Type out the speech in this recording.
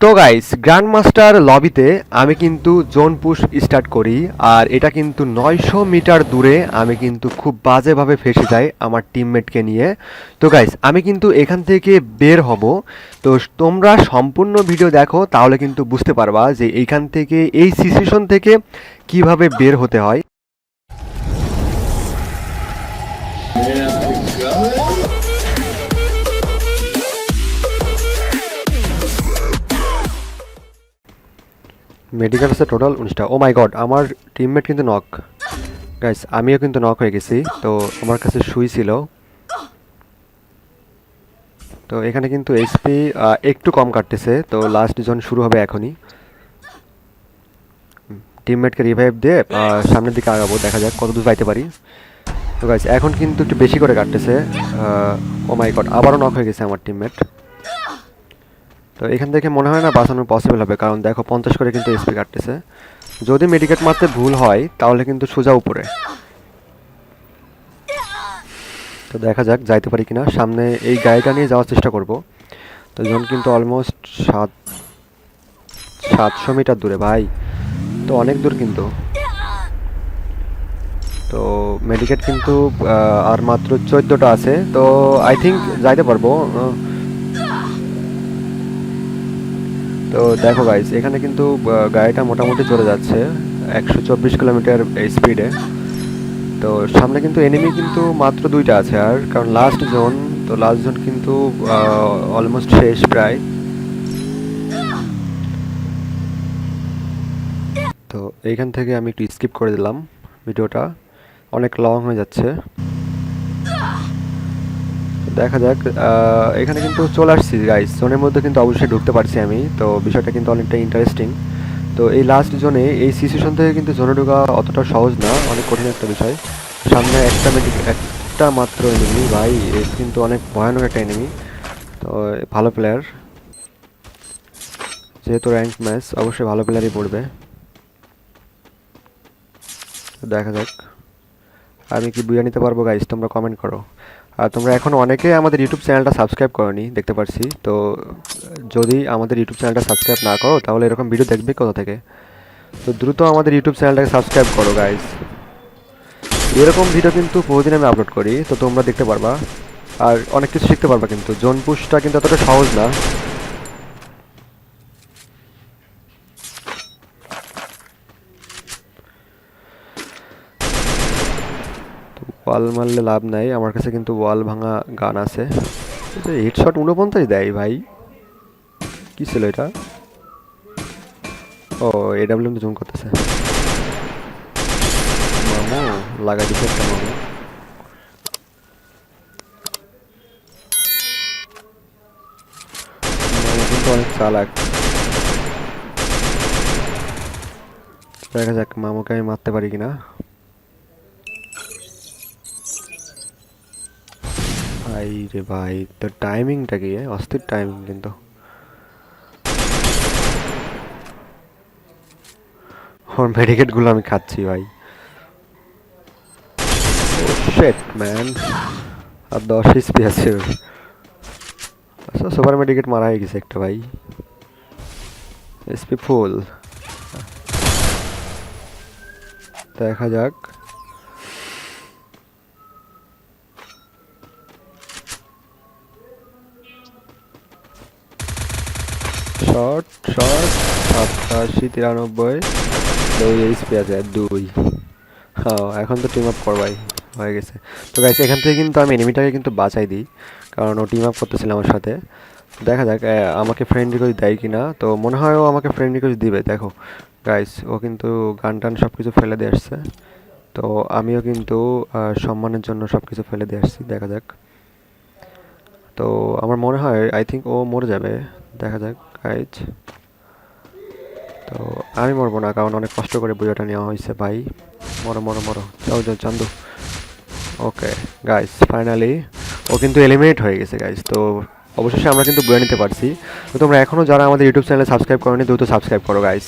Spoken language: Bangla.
তো গাইস গ্র্যান্ড মাস্টার লবিতে আমি কিন্তু জোন পুশ স্টার্ট করি আর এটা কিন্তু নয়শো মিটার দূরে আমি কিন্তু খুব বাজেভাবে ফেসে যাই আমার টিমমেটকে নিয়ে। তো গাইস আমি কিন্তু এখান থেকে বের হব। তো তোমরা সম্পূর্ণ ভিডিও দেখো, তাহলে কিন্তু বুঝতে পারবা যে এইখান থেকে, এই সিচুয়েশন থেকে কীভাবে বের হতে হয়। মেডিকেল আছে টোটাল উনিশটা। ও মাই গড আমার টিমমেট কিন্তু নক গাইস আমিও কিন্তু নক হয়ে গেছি। তো আমার কাছে সুই ছিল। তো এখানে কিন্তু এসপি একটু কম কাটতেছে। তো লাস্ট জন শুরু হবে এখনই। টিমমেটকে রিভাইভ দিয়ে সামনের দিকে আগাবো, দেখা যাক কত দূর যাইতে পারি। তো গাইস এখন কিন্তু একটু বেশি করে কাটতেছে। ও মাই গড আবারও নক হয়ে গেছে আমার টিমমেট তো এখান থেকে মনে হয় না বাঁচানো পসিবল হবে, কারণ দেখো পঞ্চাশ করে কিন্তু এসপি কাটতেছে। যদি মেডিকেট মারতে ভুল হয়, তাহলে কিন্তু সোজা উপরে। তো দেখা যাক, যাইতে পারি কিনা। সামনে এই গাড়িটা নিয়ে যাওয়ার চেষ্টা করব। তো জন কিন্তু অলমোস্ট সাত, সাতশো মিটার দূরে, ভাই। তো অনেক দূর কিন্তু। তো মেডিকেট কিন্তু আর মাত্র চোদ্দোটা আছে। তো আই থিঙ্ক যাইতে পারব। তো দেখো গাইস এখানে কিন্তু গাড়িটা মোটামুটি চলে যাচ্ছে একশো চব্বিশ কিলোমিটার স্পিডে তো সামনে কিন্তু এনিমি কিন্তু মাত্র দুইটা আছে আর, কারণ লাস্ট জোন তো লাস্ট জোন কিন্তু অলমোস্ট শেষ প্রায়। তো এইখান থেকে আমি একটু স্কিপ করে দিলাম ভিডিওটা। অনেক লং হয়ে যাচ্ছে। দেখা যাক। এখানে কিন্তু চলে আসছি গাইস জোনের মধ্যে কিন্তু অবশ্যই ঢুকতে পারছি আমি। তো বিষয়টা কিন্তু অনেকটা ইন্টারেস্টিং তো এই লাস্ট জোনে এই সিচুয়েশন থেকে কিন্তু জোনে ঢোকা অতটা সহজ না। অনেক কঠিন একটা বিষয়। সামনে একটা মেডি- একটা মাত্র এনিমি ভাই। কিন্তু অনেক ভয়ানক একটা এনিমি তো, ভালো প্লেয়ার যেহেতু র্যাঙ্ক ম্যাচ অবশ্যই ভালো প্লেয়ারই পড়বে। দেখা যাক। আমি কি বুঝে নিতে পারব গাইস তোমরা কমেন্ট করো। তোমরা এখন অনেকে আমাদের ইউটিউব চ্যানেলটা সাবস্ক্রাইব করনি, দেখতে পারছি। তো, যদি আমাদের ইউটিউব চ্যানেলটা সাবস্ক্রাইব না করো, তাহলে এরকম ভিডিও দেখবে কোথা থেকে? তো দ্রুত আমাদের ইউটিউব চ্যানেলটাকে সাবস্ক্রাইব করো গাইজ এরকম ভিডিও কিন্তু বহুদিন আমি আপলোড করি, তো তোমরা দেখতে পারবা। আর অনেক কিছু শিখতে পারবা কিন্তু। জোন পুশটা কিন্তু এতটা সহজ না। ওয়াল মারলে লাভ নাই। আমার কাছে কিন্তু ওয়াল ভাঙা গান আছে। হেডশট উনপঞ্চাশ দেয় ভাই। কি ছিল এটা? ও এডাব্লিউ জুম করতেছে। লাগাই দিচ্ছে একটা অনেক চালাক। দেখা যাক মামুকে আমি মারতে পারি কিনা। ভাই রে ভাই, তো টাইমিংটা কি? অস্থির টাইমিং কিন্তু। ওর মেডিকেটগুলো আমি খাচ্ছি ভাই। শেট ম্যান আর দশ এসপি আছে। আচ্ছা সুপার মেডিকেট মারা হয়ে গেছে একটা ভাই। এসপি ফুল দেখা যাক। শর্ট শর্ট সাতাশি তিরানব্বই। দুই এইচপি আছে, দুই। হ্যাঁ এখন তো টিম আপ করবাই, হয়ে গেছে। তো গাইস এখান থেকে কিন্তু আমি এনিমিটাকে কিন্তু বাঁচাই দিই, কারণ ও টিম আপ করতেছিল আমার সাথে। দেখা যাক আমাকে ফ্রেন্ড রিকোয়েস্ট দেয় কি না তো মনে হয় ও আমাকে ফ্রেন্ড রিকোয়েস্ট দিবে, দেখো। গাইস ও কিন্তু গান টান সব কিছু ফেলে দিয়ে আসছে। তো আমিও কিন্তু সম্মানের জন্য সব কিছু ফেলে দিয়ে আসছি, দেখা যাক। তো আমার মনে হয় আই থিঙ্ক ও মরে যাবে, দেখা যাক। গাইজ তো আমি মরবো না, কারণ অনেক কষ্ট করে বুঝাটা নেওয়া হয়েছে ভাই। মরো মরো মরো। যাও যাও, চান্দু। ওকে গাইস ফাইনালি ও কিন্তু এলিমিনেট হয়ে গেছে গাইস তো অবশেষে আমরা কিন্তু বয়ে নিতে পারছি। তো তোমরা এখনও যারা আমাদের ইউটিউব চ্যানেলে সাবস্ক্রাইব করোনি, দ্রুত সাবস্ক্রাইব করো গাইস